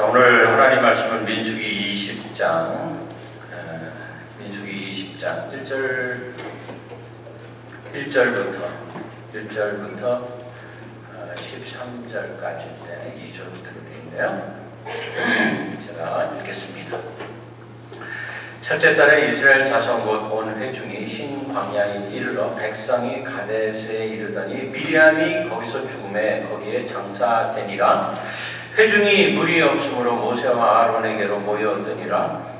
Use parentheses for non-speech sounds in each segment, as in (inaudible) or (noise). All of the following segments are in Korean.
자, 오늘 하나님 말씀은 민수기 20장, 민수기 20장 1절 1절부터 1절부터 13절까지인데 2절부터 되어 있네요. 제가 읽겠습니다. 첫째 달에 이스라엘 자손 곧온 회중이 신광야에 이르러 백성이 가데스에 이르더니 미리암이 거기서 죽음에 거기에 장사되니라 회중이 물이 없으므로 모세와 아론에게로 모여오더니라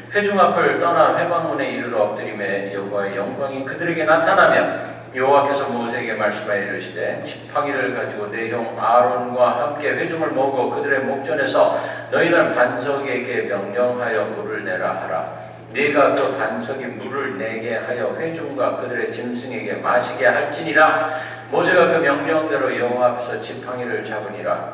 회중 앞을 떠나 회방문에 이르러 엎드림에 여호와의 영광이 그들에게 나타나며 여호와께서 모세에게 말씀하여 이르시되 지팡이를 가지고 내 형 아론과 함께 회중을 모으고 그들의 목전에서 너희는 반석에게 명령하여 물을 내라 하라. 네가 그 반석이 물을 내게 하여 회중과 그들의 짐승에게 마시게 할지니라. 모세가 그 명령대로 여호와 앞에서 지팡이를 잡으니라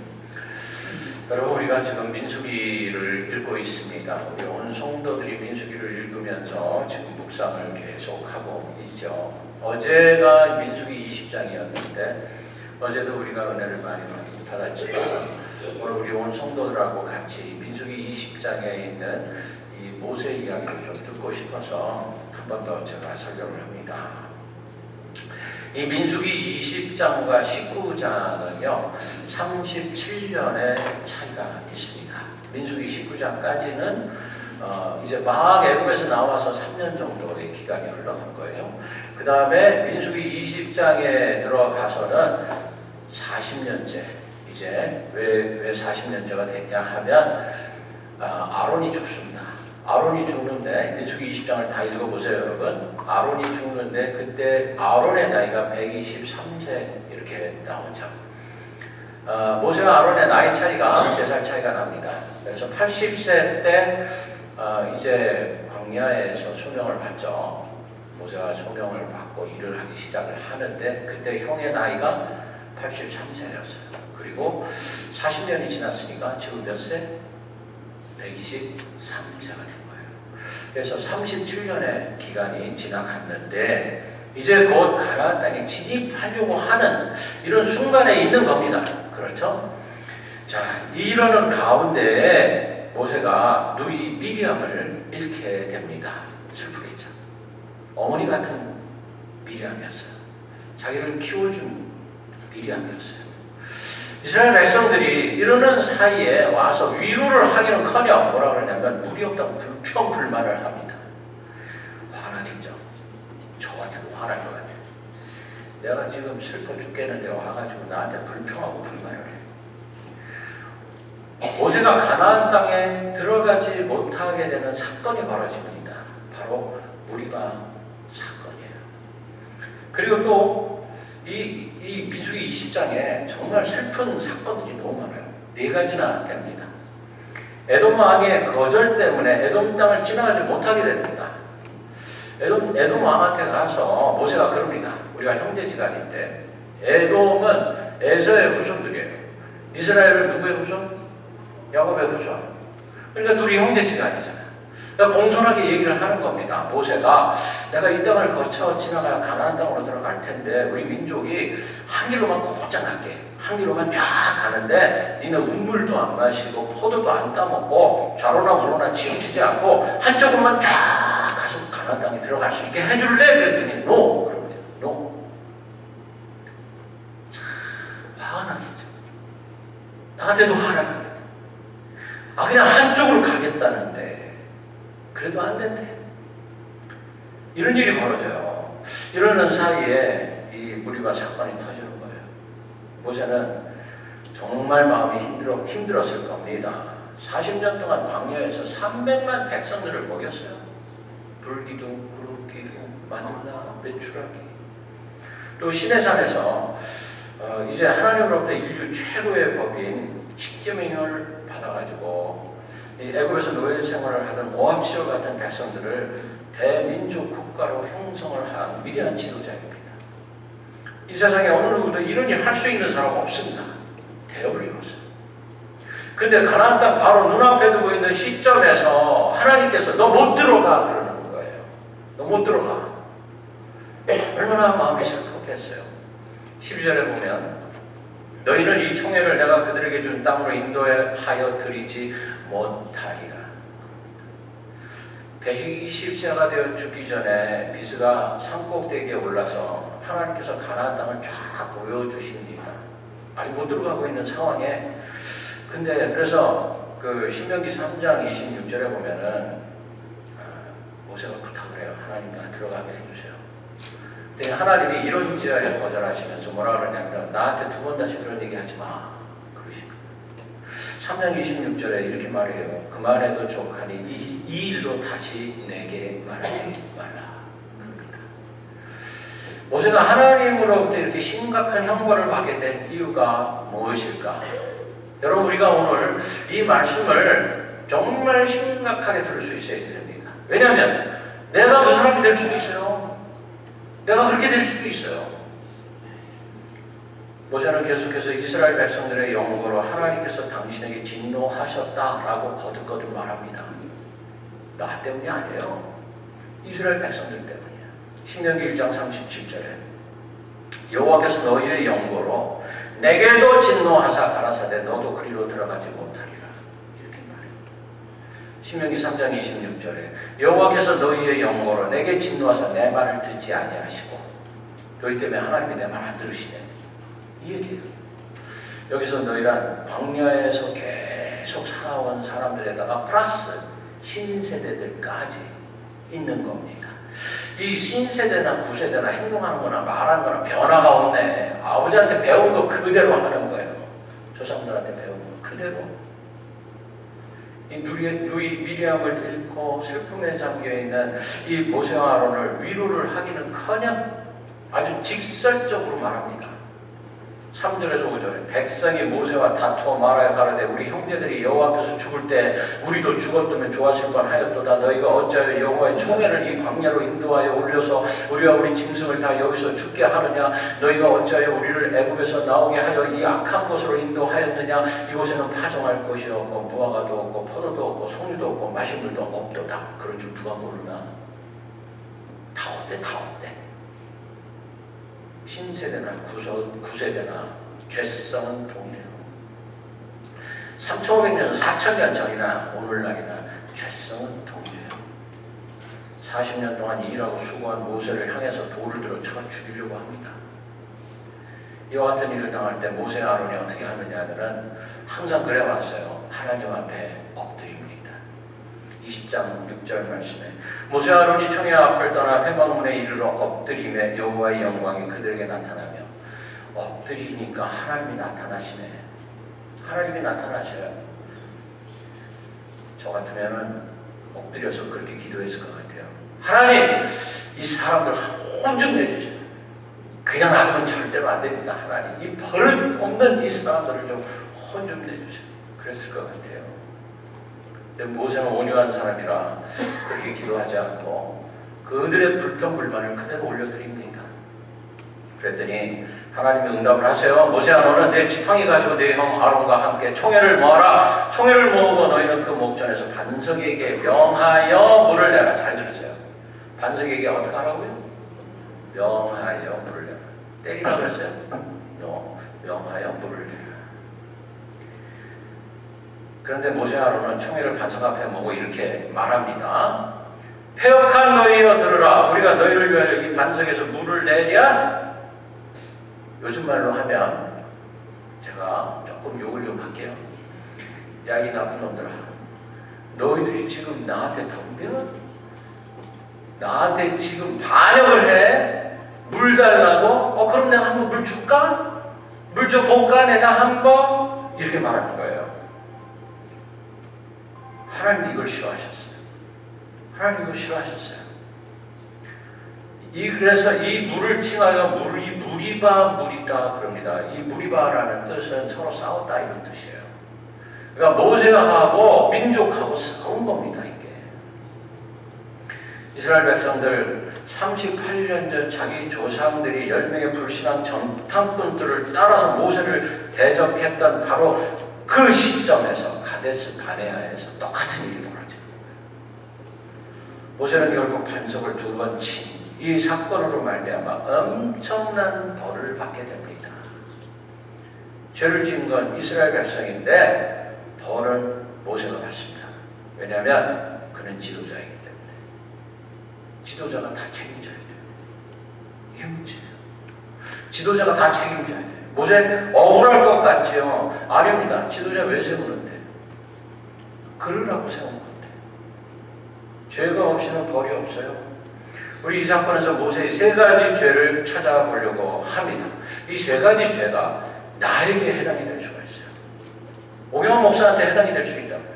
여러분 우리가 지금 민수기를 읽고 있습니다. 우리 온 성도들이 민수기를 읽으면서 지금 묵상을 계속하고 있죠. 어제가 민수기 20장이었는데 어제도 우리가 은혜를 많이 많이 받았지만 오늘 우리 온 성도들하고 같이 민수기 20장에 있는 이 모세 이야기를 좀 듣고 싶어서 한 번 더 제가 설명을 합니다. 이 민수기 20장과 19장은요, 37년의 차이가 있습니다. 민수기 19장까지는 어, 이제 막 애굽에서 나와서 3년 정도의 기간이 흘러간 거예요. 그 다음에 민수기 20장에 들어가서는 40년째, 이제 왜, 왜 40년째가 됐냐 하면, 아, 아론이 죽습니다. 아론이 죽는데 민수기 20장을 다 읽어보세요 여러분. 아론이 죽는데 그때 아론의 나이가 123세 이렇게 나오죠 어, 모세와 아론의 나이 차이가 3살 차이가 납니다. 그래서 80세 때 어, 이제 광야에서 소명을 받죠. 모세가 소명을 받고 일을 하기 시작을 하는데 그때 형의 나이가 83세였어요. 그리고 40년이 지났으니까 지금 몇 세? 123세가 된 거예요. 그래서 37년의 기간이 지나갔는데 이제 곧 가나안 땅에 진입하려고 하는 이런 순간에 있는 겁니다. 그렇죠? 자, 이러는 가운데 모세가 누이 미리암을 잃게 됩니다. 슬프겠죠. 어머니 같은 미리암이었어요. 자기를 키워준 미리암이었어요. 이스라엘 백성들이 이러는 사이에 와서 위로를 하기는커녕 뭐라 그러냐면 물이 없다고 불평 불만을 합니다. 화나겠죠. 저 같아도 화날 것 같아요. 내가 지금 슬퍼 죽겠는데 와가지고 나한테 불평하고 불만을 해. 모세가 가나안 땅에 들어가지 못하게 되는 사건이 벌어집니다. 바로 무리바 사건이에요. 그리고 또 이, 이 미수기 20장에 정말 슬픈 사건들이 너무 많아요. 네 가지나 됩니다. 에돔 왕의 거절 때문에 에돔 땅을 지나가지 못하게 됩니다. 에돔, 에돔 왕한테 가서 모세가 그럽니다. 우리가 형제지간인데 에돔은 에서의 후손들이에요. 이스라엘은 누구의 후손? 야곱의 후손. 그러니까 둘이 형제지간이잖아요. 그러니까 공손하게 얘기를 하는 겁니다. 모세가 내가 이 땅을 거쳐 지나가 가나안 땅으로 들어갈 텐데 우리 민족이 한 길로만 곧장 갈게. 향기로만 쫙 가는데 니는 우물도 안 마시고 포도도 안 따먹고 좌로나 우로나 치우치지 않고 한쪽으로만 쫙 가서 가나안 땅에 들어갈 수 있게 해줄래? 그랬더니 노 그럽니다. 노. 참 화가 나겠죠. 나한테도 화가 나겠다. 아 그냥 한쪽으로 가겠다는데 그래도 안 된대. 이런 일이 벌어져요. 이러는 사이에 이 무리바 사건이 터지는 거예요. 모세는 정말 마음이 힘들어, 힘들었을 겁니다. 40년 동안 광야에서 300만 백성들을 먹였어요. 불기둥, 구름기둥, 만나, 메추라기. 또 시내산에서 어, 이제 하나님으로부터 인류 최고의 법인 십계명을 받아가지고 이 애굽에서 노예 생활을 하던 모압시절 같은 백성들을 대민족 국가로 형성을 한 위대한 지도자입니다. 이 세상에 어느 누구도 이런 일 할 수 있는 사람 없습니다. 대업을 이뤘어요. 근데 가나안 땅 바로 눈앞에 두고 있는 시점에서 하나님께서 너 못 들어가 그러는 거예요. 너 못 들어가. 얼마나 마음이 슬펐겠어요. 12절에 보면 너희는 이 총회를 내가 그들에게 준 땅으로 인도하여 드리지 못하리라. 120세가 되어 죽기 전에 비스가 산꼭대기에 올라서 하나님께서 가나안 땅을 쫙 보여주십니다. 아직 못 들어가고 있는 상황에 근데 그래서 그 신명기 3장 26절에 보면은 아, 모세가 부탁을 해요. 하나님 나 들어가게 해주세요. 근데 하나님이 이런 지하에 거절하시면서 뭐라 그러냐면 나한테 두 번 다시 그런 얘기 하지 마. 그러십니다. 3장 26절에 이렇게 말해요. 그만해도 족하니 이, 이 일로 다시 내게 말하지 말라. 그럽니다. 모세가 하나님으로부터 이렇게 심각한 형벌을 받게 된 이유가 무엇일까? 여러분 우리가 오늘 이 말씀을 정말 심각하게 들을 수 있어야 됩니다. 왜냐하면 내가 그 사람이 될 수도 있어요. 내가 그렇게 될 수도 있어요. 모세는 계속해서 이스라엘 백성들의 영광으로 하나님께서 당신에게 진노하셨다라고 거듭거듭 말합니다. 나 때문이 아니에요. 이스라엘 백성들 때문이야. 신명기 1장 37절에 여호와께서 너희의 영광으로 내게도 진노하사 가라사대 너도 그리로 들어가지 못하리라. 이렇게 말해요. 신명기 3장 26절에 여호와께서 너희의 영광으로 내게 진노하사 내 말을 듣지 아니하시고 너희 때문에 하나님이 내 말 안 들으시네. 이 얘기예요. 여기서 너희란 광야에서 계속 살아온 사람들에다가 플러스 신세대들까지 있는 겁니다. 이 신세대나 구세대나 행동하는 거나 말하는 거나 변화가 없네. 아버지한테 배운 거 그대로 하는 거예요. 조상들한테 배운 거 그대로. 이 누리, 누이 미리암을 잃고 슬픔에 잠겨있는 이 모세와 아론을 위로를 하기는 커녕 아주 직설적으로 말합니다. 3절에서 5절에 백성이 모세와 다투어 말하여 가라되 우리 형제들이 여호와 앞에서 죽을 때 우리도 죽었다면 좋았을 뻔하였도다. 너희가 어찌하여 여호와의 총회를 이 광야로 인도하여 올려서 우리와 우리 짐승을 다 여기서 죽게 하느냐? 너희가 어찌하여 우리를 애굽에서 나오게 하여 이 악한 곳으로 인도하였느냐? 이곳에는 파종할 곳이 없고 무화과도 없고 포도도 없고 송유도 없고 마실 물도 없도다. 그런 줄 누가 모르나? 다 어때 다 어때 신세대나 구서, 구세대나 죄성은 동일해요. 3,500년, 4,000년 전이나 오늘날이나 죄성은 동일해요. 40년 동안 일하고 수고한 모세를 향해서 돌을 들어 쳐 죽이려고 합니다. 이와 같은 일을 당할 때 모세 아론이 어떻게 하느냐는 항상 그래 왔어요. 하나님 앞에 엎드립니다. 20장 6절 말씀에 모세 아론이 총회 앞을 떠나 회막문에 이르러 엎드림에 여호와의 영광이 그들에게 나타나며 엎드리니까 하나님이 나타나시네. 하나님이 나타나셔요. 저 같으면은 엎드려서 그렇게 기도했을 것 같아요. 하나님, 이 사람들 혼 좀 내주세요. 그냥 놔두면 절대로 안 됩니다. 하나님, 이 버릇 없는 이 사람들을 좀 혼좀 내주세요. 그랬을 것 같아요. 근데 모세는 온유한 사람이라 그렇게 기도하지 않고 그들의 불평 불만을 그대로 올려드립니다. 그랬더니 하나님이 응답을 하세요. 모세야 너는 내 지팡이 가지고 내 형 아론과 함께 총회를 모아라. 총회를 모으고 너희는 그 목전에서 반석에게 명하여 물을 내라. 잘 들으세요. 반석에게 어떻게 하라고요? 명하여 물을 내라. 때리라 그랬어요? 명하여 물을 내라. 그런데 모세 아론은 총회를 반석 앞에 모고 이렇게 말합니다. 폐역한 너희여 들으라. 우리가 너희를 위하여 이 반석에서 물을 내랴. 요즘 말로 하면 제가 조금 욕을 좀 할게요. 야 이 나쁜 놈들아. 너희들이 지금 나한테 덤벼? 나한테 지금 반역을 해? 물 달라고? 어 그럼 내가 한번 물 줄까? 물 좀 볼까 내가 한번? 이렇게 말하는 거예요. 하나님 이걸 싫어하셨어요. 하나님 이걸 싫어하셨어요. 이 그래서 이 물을 칭하여 물이 무리바 무리다 그럽니다. 이 무리바라는 뜻은 서로 싸웠다 이런 뜻이에요. 그러니까 모세하고 민족하고 싸운 겁니다 이게. 이스라엘 백성들 38년 전 자기 조상들이 10명의 불신앙 정탐꾼들을 따라서 모세를 대적했던 바로 그 시점에서 가데스 바네아에서 똑같은 일이 벌어진 거예요. 모세는 결국 반석을 두 번 친 이 사건으로 말미암아 엄청난 벌을 받게 됩니다. 죄를 지은 건 이스라엘 백성인데 벌은 모세가 받습니다. 왜냐하면 그는 지도자이기 때문에 지도자가 다 책임져야 돼요. 이게 문제예요. 지도자가 다 책임져야 돼요. 모세 억울할 것 같지요? 아닙니다. 지도자 왜 세우는데? 그러라고 세운 건데. 죄가 없이는 벌이 없어요. 우리 이 사건에서 모세의 세 가지 죄를 찾아보려고 합니다. 이 세 가지 죄가 나에게 해당이 될 수가 있어요. 오경원 목사한테 해당이 될 수 있다고요.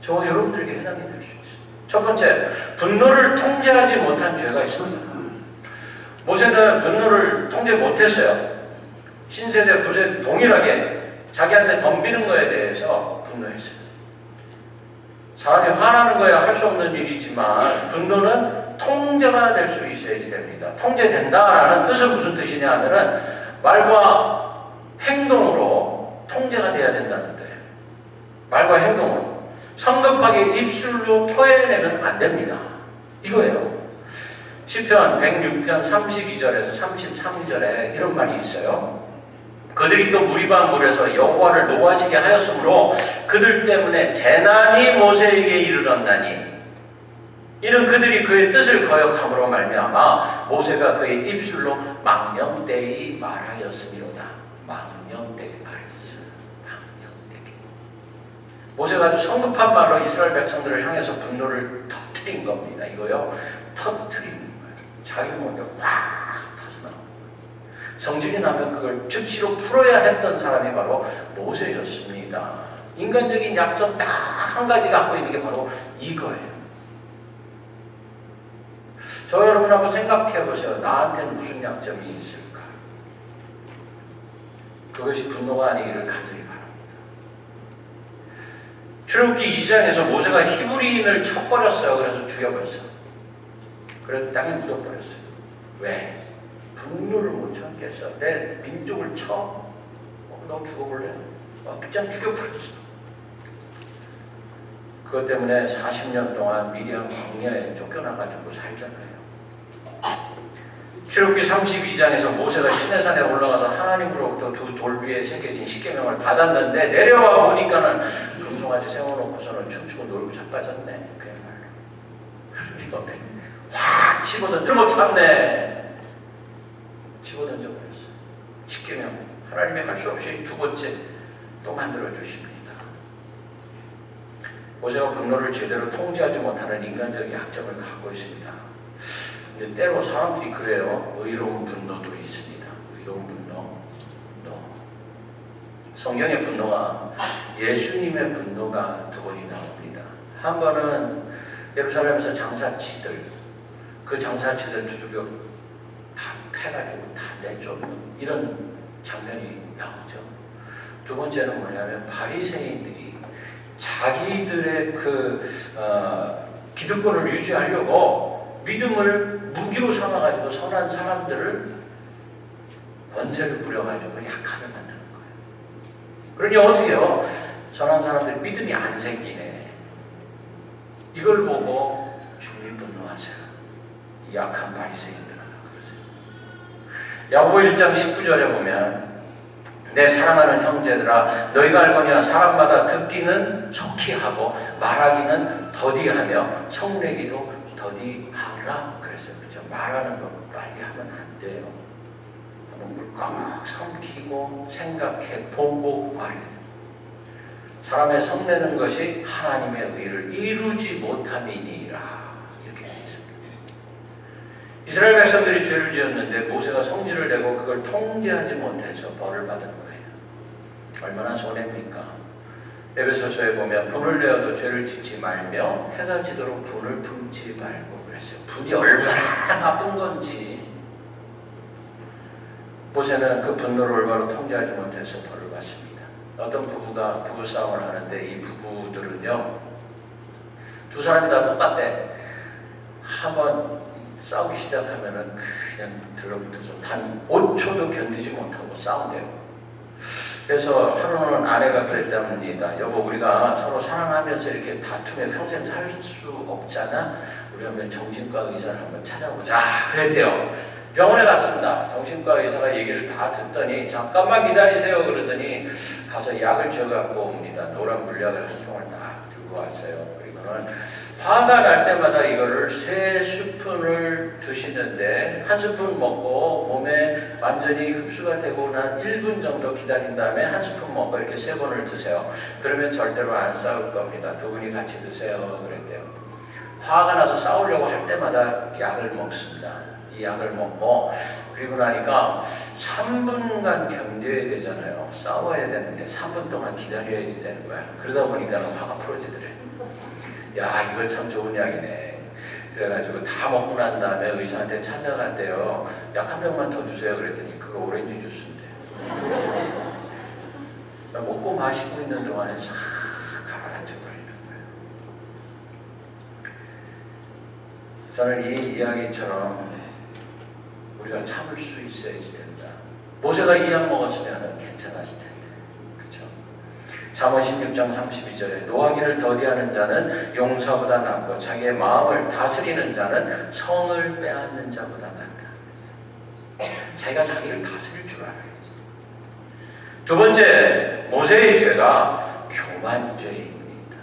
저와 여러분들에게 해당이 될 수 있어요. 첫 번째, 분노를 통제하지 못한 죄가 있습니다. 모세는 분노를 통제 못했어요. 신세대 부세 동일하게 자기한테 덤비는 거에 대해서 분노했어요. 사람이 화나는 거야 할 수 없는 일이지만 분노는 통제가 될 수 있어야지 됩니다. 통제된다라는 뜻은 무슨 뜻이냐 하면은 말과 행동으로 통제가 돼야 된다는데 말과 행동으로 성급하게 입술로 토해내면 안 됩니다. 이거예요. 시편 106편 32절에서 33절에 이런 말이 있어요. 그들이 또 무리반 물에서 여호와를 노하시게 하였으므로 그들 때문에 재난이 모세에게 이르렀나니 이는 그들이 그의 뜻을 거역함으로 말미암아 모세가 그의 입술로 망령되이 말하였으미로다. 망령되게 말했어. 망령되게. 모세가 아주 성급한 말로 이스라엘 백성들을 향해서 분노를 터뜨린 겁니다. 이거요. 터뜨리는 거예요. 자기 몸에 확 성질이 나면 그걸 즉시로 풀어야 했던 사람이 바로 모세였습니다. 인간적인 약점 딱 한 가지 갖고 있는 게 바로 이거예요. 저 여러분 한번 생각해 보세요. 나한테는 무슨 약점이 있을까? 그것이 분노가 아니기를 간절히 바랍니다. 출애굽기 2장에서 모세가 히브리인을 쳐버렸어요. 그래서 죽여버렸어요. 그래서 땅에 묻어버렸어요. 왜? 분노를 못 참겠어. 내 민족을 쳐? 어, 너 죽어볼래? 어, 그냥 죽여버렸어. 그것 때문에 40년 동안 미디안 광야에 쫓겨나가지고 살잖아요. 출애굽기 32장에서 모세가 시내산에 올라가서 하나님으로부터 두 돌 위에 새겨진 십계명을 받았는데 내려와 보니까는 금송아지 세워놓고서는 춤추고 놀고 자빠졌네 그야말로 (laughs) 그러니까 어떻게 확 집어던져 못 참네 집어던져 버렸어 십계명 하나님이 할수 없이 두 번째 또 만들어 주십니다 모세가 분노를 제대로 통제하지 못하는 인간적 약점을 갖고 있습니다 근데 때로 사람들이 그래요. 의로운 분노도 있습니다. 의로운 분노. 분노. 성경의 분노가 예수님의 분노가 두 번이 나옵니다. 한 번은 예루살렘에서 장사치들, 그 장사치들 두들겨 다 패가지고 다 내쫓는 이런 장면이 나오죠. 두 번째는 뭐냐면 바리새인들이 자기들의 그 어, 기득권을 유지하려고 믿음을 무기로 삼아가지고 선한 사람들을 권세를 부려가지고 약하게 만드는 거예요. 그러니 어떻게 해요? 선한 사람들 믿음이 안 생기네. 이걸 보고 주님이 분노하세요. 이 약한 바리새인들아 그러세요. 야고보 1장 19절에 보면 내 사랑하는 형제들아 너희가 알거니와 사람마다 듣기는 속히 하고 말하기는 더디하며 성내기도 더디하라 그래서 그죠? 말하는 거 빨리 하면 안 돼요. 꽉 삼키고 생각해 보고 말해야 돼요. 사람의 성내는 것이 하나님의 의를 이루지 못함이니라. 이렇게 되어 있습니다 이스라엘 백성들이 죄를 지었는데 모세가 성질을 내고 그걸 통제하지 못해서 벌을 받은 거예요 얼마나 손해입니까? 에베소서에 보면 분을 내어도 죄를 짓지 말며 해가 지도록 분을 품지 말고 그랬어요. 분이 얼마나 (laughs) 나쁜 건지 모세는 그 분노를 올바로 통제하지 못해서 벌을 받습니다. 어떤 부부가 부부싸움을 하는데 이 부부들은요 두 사람이 다 똑같대. 한번 싸우기 시작하면은 그냥 들러붙어서 단 5초도 견디지 못하고 싸운대요. 그래서 하루는 아내가 그랬답니다. 여보, 우리가 서로 사랑하면서 이렇게 다투며 평생 살 수 없잖아. 우리 한번 정신과 의사를 한번 찾아보자. 그랬대요. 병원에 갔습니다. 정신과 의사가 얘기를 다 듣더니 잠깐만 기다리세요. 그러더니 가서 약을 줘갖고 옵니다. 노란 물약을 한 통을 다 들고 왔어요. 그리고는 화가 날 때마다 이거를 세 스푼을 드시는데 한 스푼 먹고 몸에 완전히 흡수가 되고 난 1분 정도 기다린 다음에 한 스푼 먹고 이렇게 세 번을 드세요. 그러면 절대로 안 싸울 겁니다. 두 분이 같이 드세요. 그랬대요. 화가 나서 싸우려고 할 때마다 약을 먹습니다. 이 약을 먹고 그리고 나니까 3분간 견뎌야 되잖아요. 싸워야 되는데 3분 동안 기다려야지 되는 거야. 그러다 보니까 화가 풀어지더래. 야, 이거 참 좋은 약이네. 그래가지고 다 먹고 난 다음에 의사한테 찾아갔대요. 약 한 병만 더 주세요. 그랬더니 그거 오렌지 주스인데. 먹고 마시고 있는 동안에 싹 가라앉아 버리는 거예요. 저는 이 이야기처럼 우리가 참을 수 있어야지 된다. 모세가 이 약 먹었으면 괜찮았을 텐데. 잠언 16장 32절에 노하기를 더디하는 자는 용사보다 낫고 자기의 마음을 다스리는 자는 성을 빼앗는 자보다 낫다. 자기가 자기를 다스릴 줄 알아야지. 두 번째 모세의 죄가 교만죄입니다.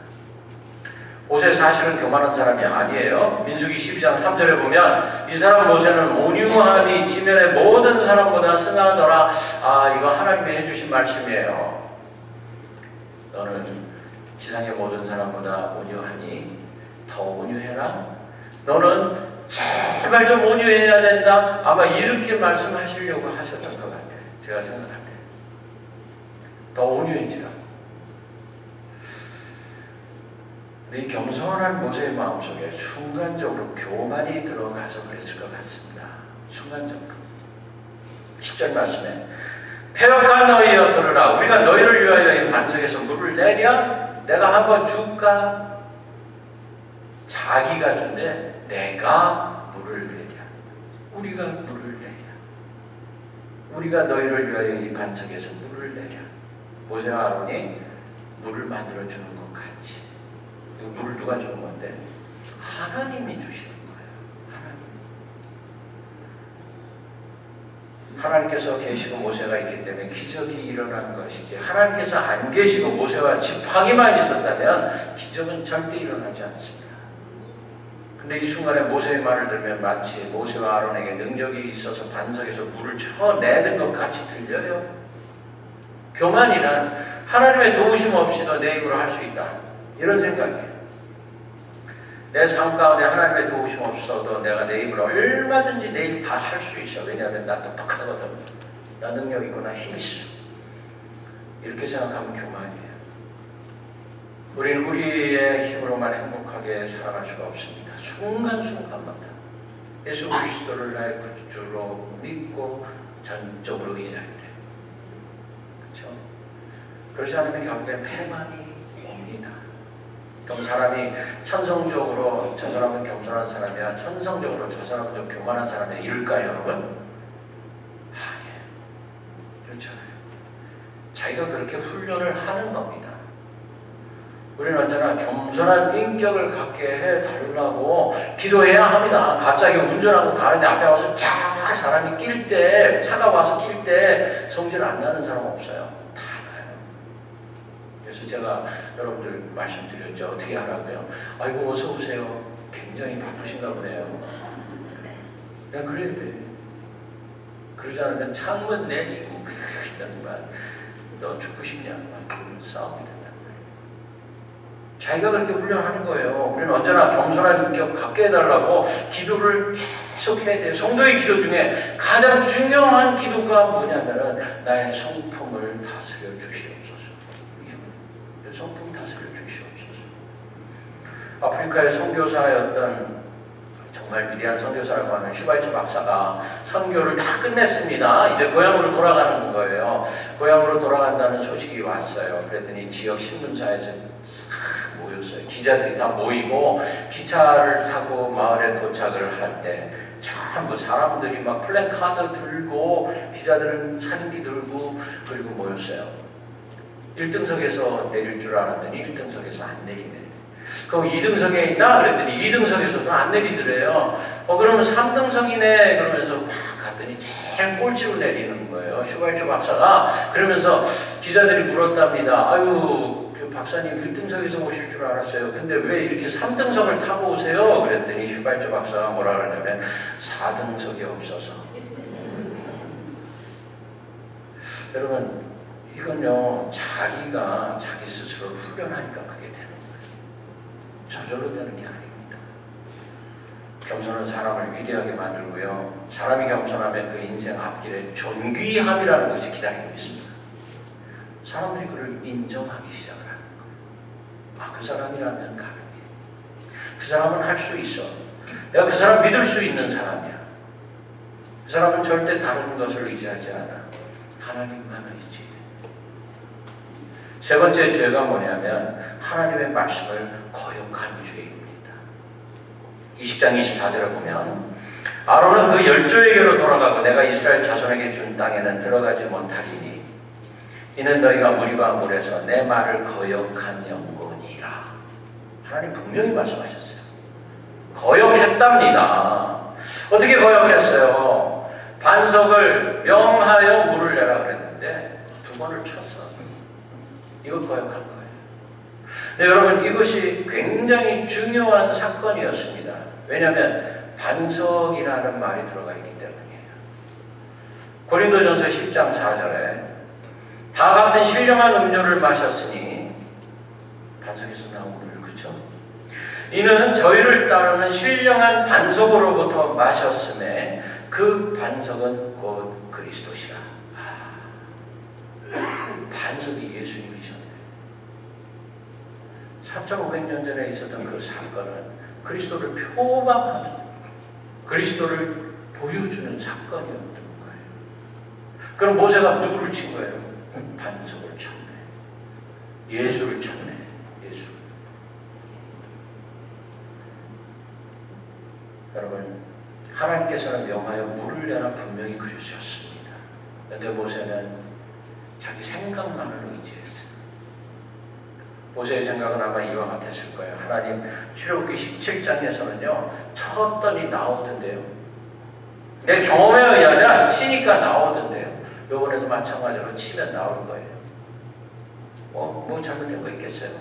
모세 사실은 교만한 사람이 아니에요. 민수기 12장 3절에 보면 이 사람 모세는 온유함이 지면의 모든 사람보다 승하더라. 아 이거 하나님이 해주신 말씀이에요. 너는 지상의 모든 사람보다 온유하니 더 온유해라. 너는 제발 좀 온유해야 된다. 아마 이렇게 말씀하시려고 하셨던 것 같아요. 제가 생각할 때. 더 온유해지라. 이 겸손한 모세의 마음속에 순간적으로 교만이 들어가서 그랬을 것 같습니다. 순간적으로. 10절 말씀에 폐역한 너희여 들으라. 우리가 너희를 위하여 이 반석에서 물을 내랴. 내가 한번 줄까? 자기가 준대. 내가 물을 내랴. 우리가 물을 내랴. 우리가 너희를 위하여 이 반석에서 물을 내랴. 모세와 아론이 물을 만들어 주는 것 같이. 이거 물 누가 주는 건데? 하나님이 주시는 거예요 하나님 하나님께서 계시고 모세가 있기 때문에 기적이 일어난 것이지 하나님께서 안 계시고 모세와 지팡이만 있었다면 기적은 절대 일어나지 않습니다. 근데 이 순간에 모세의 말을 들으면 마치 모세와 아론에게 능력이 있어서 반석에서 물을 쳐내는 것 같이 들려요. 교만이란 하나님의 도우심 없이도 내 입으로 할 수 있다. 이런 생각이에요. 내 삶 가운데 하나님의 도우심 없어도 내가 내 입으로 얼마든지 내일다할 수 있어. 왜냐하면 나 똑똑하거든. 나 능력 있고 나힘 있어. 이렇게 생각하면 교만이에요. 우리는 우리의 힘으로만 행복하게 살아갈 수가 없습니다. 순간순간마다 예수 그리스도를 나의 구주로 믿고 전적으로 의지할 때. 그렇죠? 그렇지 않으면 결국엔 패망이 옵니다. 그럼 사람이 천성적으로 저 사람은 겸손한 사람이야, 천성적으로 저 사람은 좀 교만한 사람이야 이럴까요, 여러분? 아, 예. 그렇잖아요. 자기가 그렇게 훈련을 하는 겁니다. 우리는 언제나 겸손한 인격을 갖게 해달라고 기도해야 합니다. 갑자기 운전하고 가는데 앞에 와서 쫙 사람이 낄 때, 차가 와서 낄 때 성질 안 나는 사람 없어요. 그래서 제가 여러분들 말씀드렸죠. 어떻게 하라고요? 아이고, 어서 오세요. 굉장히 바쁘신가 보네요. 그냥 그래야 돼. 그러지 않으면 창문 내리고 그냥 막너 죽고 싶냐? 막 싸움이 말이에요. 자기가 그렇게 훈련하는 거예요. 우리는 언제나 겸손한 인격 갖게 해달라고 기도를 계속 해야 돼요. 성도의 기도 중에 가장 중요한 기도가 뭐냐면은 나의 성품을 다스려 주시옵소서. 내 성품 다스려 주시옵소서. 아프리카의 선교사였던 정말 위대한 선교사라고 하는 슈바이처 박사가 선교를 다 끝냈습니다. 이제 고향으로 돌아가는 거예요. 고향으로 돌아간다는 소식이 왔어요. 그랬더니 지역 신문사에서 싹 모였어요. 기자들이 다 모이고 기차를 타고 마을에 도착을 할 때 전부 사람들이 막 플랜카드 들고 기자들은 사진기 들고 그리고 모였어요. 1등석에서 내릴 줄 알았더니 1등석에서 안 내리네. 그럼 2등석에 있나? 그랬더니 2등석에서도 안 내리더래요. 어, 그러면 3등석이네. 그러면서 막 갔더니 제일 꼴찌로 내리는 거예요. 슈발츠 박사가. 그러면서 기자들이 물었답니다. 아유, 그 박사님 1등석에서 오실 줄 알았어요. 근데 왜 이렇게 3등석을 타고 오세요? 그랬더니 슈발츠 박사가 뭐라 그러냐면 4등석이 없어서. 여러분, 이건요, 자기가 자기 스스로 훈련하니까 거예요. 저절로 되는 게 아닙니다. 겸손은 사람을 위대하게 만들고요. 사람이 겸손하면 그 인생 앞길에 존귀함이라는 것이 기다리고 있습니다. 사람들이 그를 인정하기 시작을 하는 거예요. 아, 그 사람이라면 가능해. 그 사람은 할 수 있어. 내가 그 사람 믿을 수 있는 사람이야. 그 사람은 절대 다른 것을 의지하지 않아. 하나님만 의지. 세 번째 죄가 뭐냐면 하나님의 말씀을 거역한 죄입니다. 20장 24절에 보면 아론은 그 열조에게로 돌아가고 내가 이스라엘 자손에게 준 땅에는 들어가지 못하리니 이는 너희가 무리바 물에서 내 말을 거역한 영혼이라 하나님 분명히 말씀하셨어요. 거역했답니다. 어떻게 거역했어요? 반석을 명하여 물을 내라 그랬는데 두 번을 쳤어. 이거 거역한 거예요. 네, 여러분 이것이 굉장히 중요한 사건이었습니다. 왜냐하면 반석이라는 말이 들어가 있기 때문이에요. 고린도전서 10장 4절에 다 같은 신령한 음료를 마셨으니 반석에서 나온 물 그죠? 이는 저희를 따르는 신령한 반석으로부터 마셨음에 그 반석은 곧 그리스도시라. 아, 반석이 예수님이셨네. 3,500년 전에 있었던 그 사건은 그리스도를 표방하는 그리스도를 보여주는 사건이었던 거예요. 그럼 모세가 누구를 친 거예요? 반석을 쳤네. 예수를 쳤네. 예수. 여러분, 하나님께서는 명하여 물을 내라 분명히 그러셨습니다. 근데 모세는 자기 생각만을 의지했어요. 모세의 생각은 아마 이와 같았을 거예요. 하나님, 출애굽기 17장에서는요, 쳤더니 나오던데요. 내 경험에 의하면 치니까 나오던데요. 요번에도 마찬가지로 치면 나올 거예요. 뭐, 뭐 잘못된 거 있겠어요?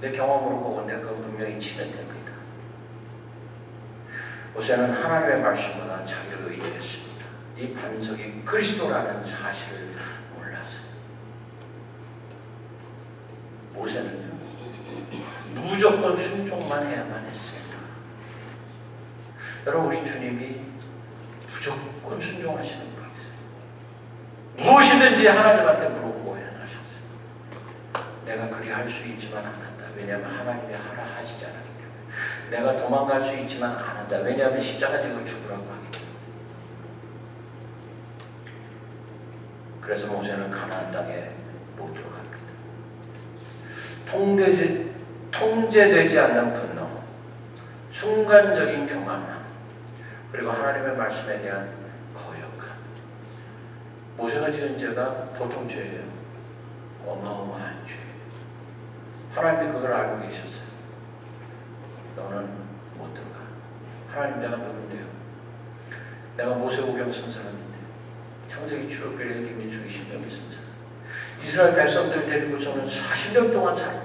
내 경험으로 보건데 그거 분명히 치면 됩니다. 모세는 하나님의 말씀보다 자기를 의지했습니다. 이 반석이 그리스도라는 사실을 몰랐어요. 모세는 무조건 순종만 해야만 했습니다. 여러분 우리 주님이 무조건 순종하시는 분이세요. 무엇이든지 하나님한테 물어보고 해나셨어요. 내가 그리 할 수 있지만 안 한다. 왜냐하면 하나님이 하라 하시지 않았기 때문에. 내가 도망갈 수 있지만 안 한다. 왜냐하면 십자가 지고 죽으라고 하기 때문에. 그래서 모세는 가나안 땅에 못 들어갑니다. 통제지, 통제되지 않는 분노, 순간적인 경험함, 그리고 하나님의 말씀에 대한 거역함. 모세가 지은 죄가 보통 죄예요. 어마어마한 죄. 하나님이 그걸 알고 계셨어요. 너는 못 들어가. 하나님 내가 누군데요? 내가 모세오경 쓴 사람인데 창세기 출애굽기 민수기 신명기 쓴 사람. 이스라엘 백성들 데리고서는 40년 동안 사람.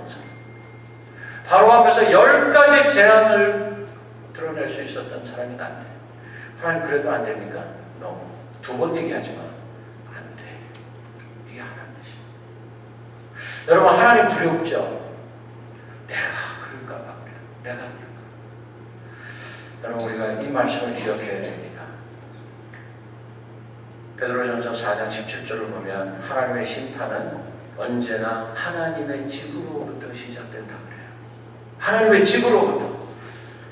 바로 앞에서 열 가지 재앙을 드러낼 수 있었던 사람이 난데 하나님 그래도 안 됩니까? 너무 두 번 얘기하지만 안 돼. 이게 하나님이시. 여러분 하나님 두렵죠? 내가 그럴까 봐 그래요. 내가 그럴까. 여러분 우리가 이 말씀을 기억해야 됩니다. 베드로전서 4장 17절을 보면 하나님의 심판은 언제나 하나님의 집으로부터 시작된다 그래요. 하나님의 집으로부터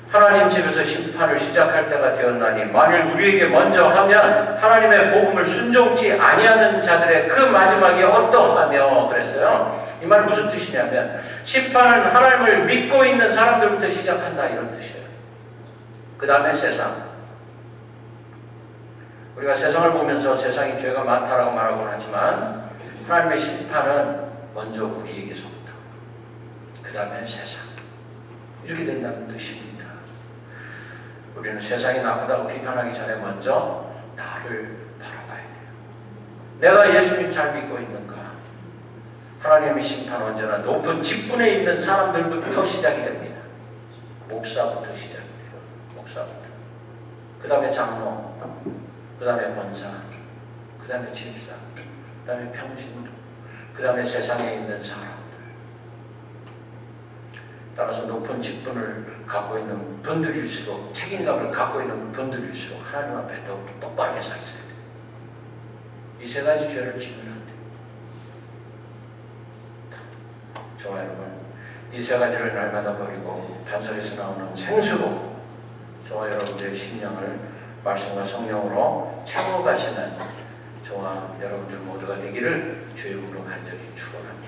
하나님 집에서 심판을 시작할 때가 되었나니 만일 우리에게 먼저 하면 하나님의 복음을 순종치 아니하는 자들의 그 마지막이 어떠하며 그랬어요. 이 말은 무슨 뜻이냐면 심판은 하나님을 믿고 있는 사람들부터 시작한다 이런 뜻이에요. 그 다음에 세상. 우리가 세상을 보면서 세상이 죄가 많다라고 말하곤 하지만 하나님의 심판은 먼저 우리에게서부터 그 다음에 세상 이렇게 된다는 뜻입니다. 우리는 세상이 나쁘다고 비판하기 전에 먼저 나를 바라봐야 돼요. 내가 예수님 잘 믿고 있는가? 하나님의 심판 언제나 높은 직분에 있는 사람들부터 시작이 됩니다. 목사부터 시작이 돼요. 목사부터. 그 다음에 장로, 그 다음에 권사, 그 다음에 집사, 그 다음에 평신도, 그 다음에 세상에 있는 사람들. 따라서 높은 직분을 갖고 있는 분들일수록 책임감을 갖고 있는 분들일수록 하나님 앞에 더 똑바르게 서 있어야 돼요. 이 세 가지 죄를 지면 안 돼요. 저와 여러분, 이 세 가지를 날마다 버리고 반석에서 나오는 생수로 저와 여러분들의 심령을 말씀과 성령으로 채워가시는 저와 여러분들 모두가 되기를 주의 이름으로 간절히 축원합니다.